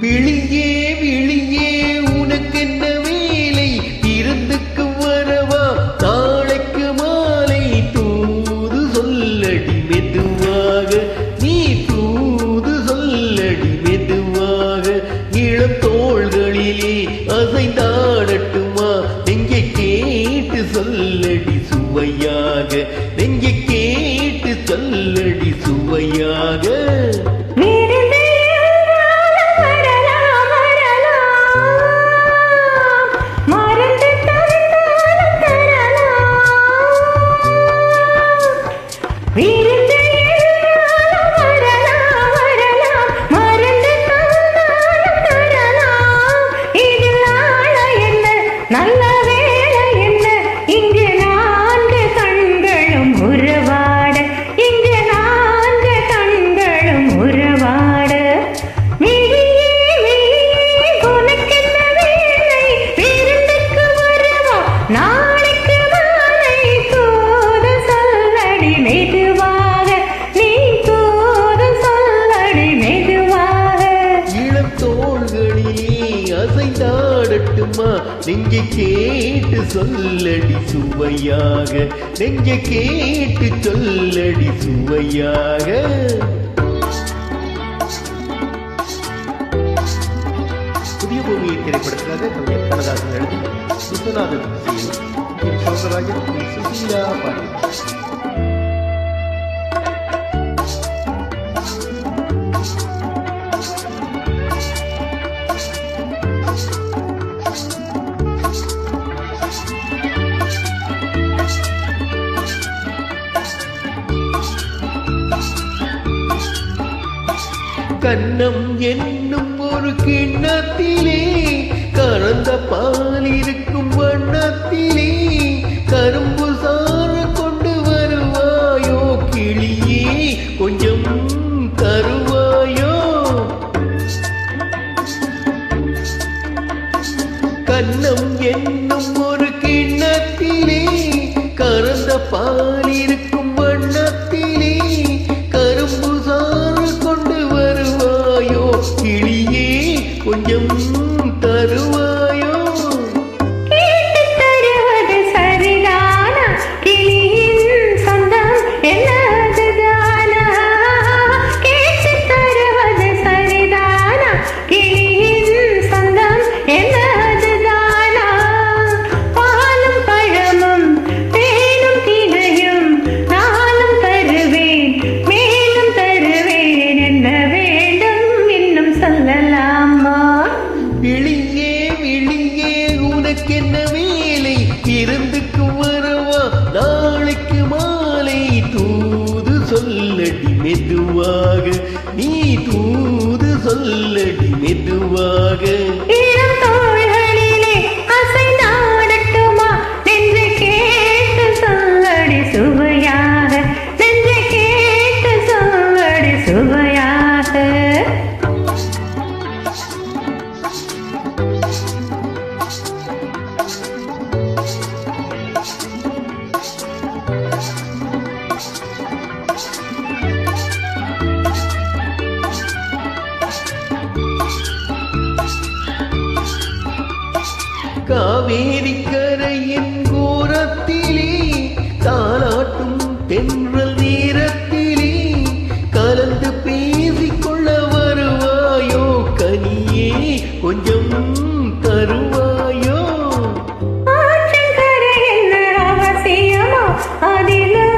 விழியே விழியே உனக்கென்ன வேலை? இருந்துக்கு வரவா? நாளைக்கு மாலை தூது சொல்லடி மெதுவாக. சுவையாக அசைந்தாடட்டுமா நெஞ்சை கேட்டு சொல்லடி சுவையாக. நெஞ்சை கேட்டு சொல்லடி சுவையாக. புதிய பூமி திரைப்படத்திற்காக கவிஞர் கண்ணதாசன் எழுதி விஸ்வநாதன் சுசீலா பாடி கண்ணம் என்னும் ஒரு கிண்ணத்திலே கறந்த பால் இருக்கும் வண்ணத்திலே கரும்பு சாறு கொண்டு வருவாயோ கிளியே கொஞ்சம் தருவாயோ? கண்ணம் என்னும் சொல்லடி மெதுவாக. காவேரி கரையின் கூரத்திலே தாளாட்டும் தென்றல் நேரத்திலே கலந்து பேசிக்கொள்ள வருவாயோ கனியே கொஞ்சம் தருவாயோ? ஆற்றங்கரை என்ன அதிலும்